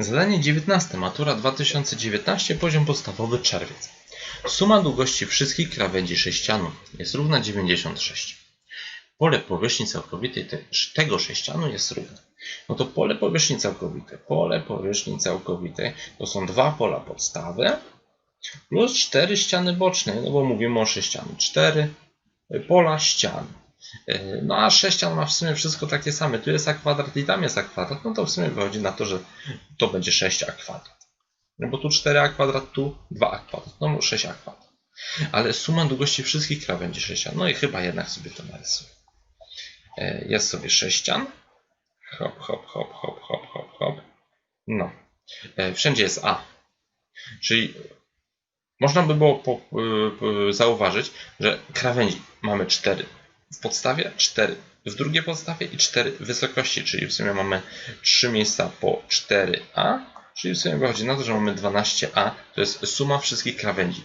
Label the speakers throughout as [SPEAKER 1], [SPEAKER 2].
[SPEAKER 1] Zadanie 19. Matura 2019, poziom podstawowy czerwiec. Suma długości wszystkich krawędzi sześcianu jest równa 96. Pole powierzchni całkowitej te, tego sześcianu jest równe. No to pole powierzchni całkowitej. Pole powierzchni całkowitej to są dwa pola podstawy plus cztery ściany boczne, no bo mówimy o sześcianu. Cztery pola ścian. Yy, No a sześcian ma w sumie wszystko takie same. Tu jest a kwadrat i tam jest a kwadrat. No to w sumie wychodzi na to, że to będzie 6a kwadrat. No bo tu 4a kwadrat, tu 2a kwadrat. No 6a kwadrat. Ale suma długości wszystkich krawędzi sześcian. No i chyba jednak sobie to narysuję. Yy, Jest sobie sześcian. Hop, hop, hop, hop, hop, hop, hop. No. Yy, Wszędzie jest a. Czyli można by było po, yy, zauważyć, że krawędzi mamy 4 w podstawie, 4 w drugiej podstawie i 4 w wysokości, czyli w sumie mamy 3 miejsca po 4a, czyli w sumie wychodzi na to, że mamy 12a, to jest suma wszystkich krawędzi,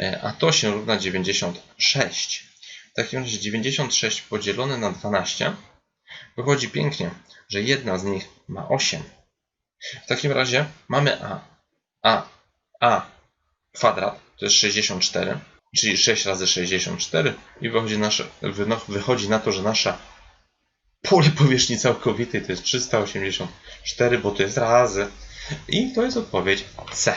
[SPEAKER 1] E, a to się równa 96. W takim razie 96 podzielone na 12 wychodzi pięknie, że jedna z nich ma 8. W takim razie mamy a, a, a kwadrat to jest 64, czyli 6 razy 64 i wychodzi, nasze, wyno- wychodzi na to, że nasza pole powierzchni całkowitej to jest 384, bo to jest razy. I to jest odpowiedź C.